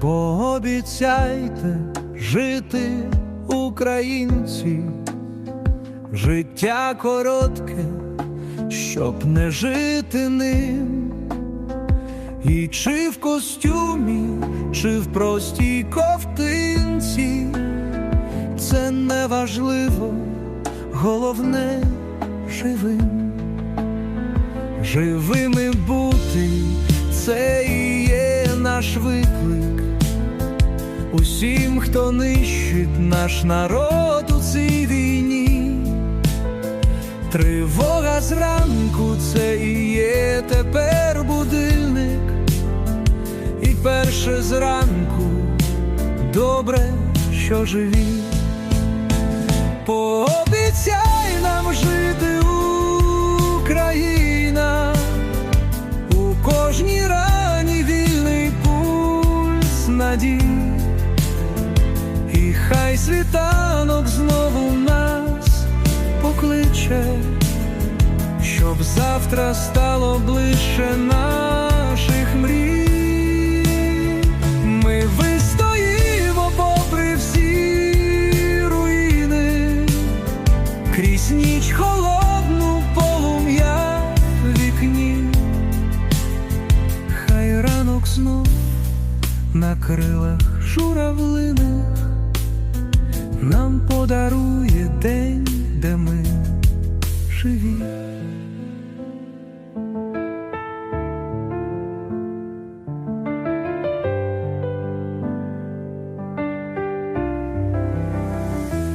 Пообіцяйте жити українці, життя коротке, щоб не жити ним. І чи в костюмі, чи в простій ковтинці, це не важливо, головне живим. Живими бути це і є наш виклик. Усім, хто нищить наш народ у цій війні. Тривога зранку це і є тепер будильник. І перше зранку добре, що живі. Пообіцяй нам жити Україна, у кожній рані вільний пульс надій, хай світанок знову нас покличе, щоб завтра стало ближче наших мрій. Ми вистоїмо попри всі руїни, крізь ніч холодну полум'я вікні. Хай ранок знов на крилах журавлиних нам подарує день, де ми живі.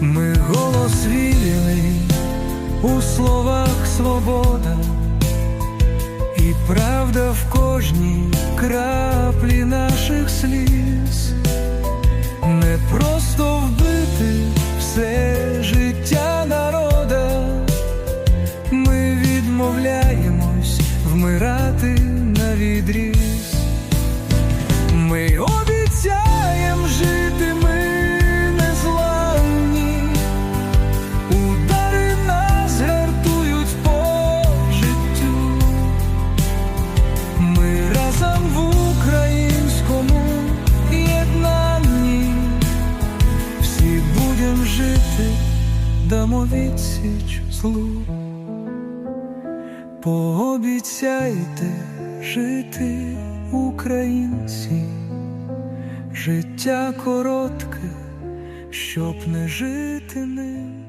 Ми голос вільний у словах свобода, і правда в кожній краплі наших сліз, не просто дамо відсіч злу. Пообіцяйте жити, українці, життя коротке, щоб не жити ним.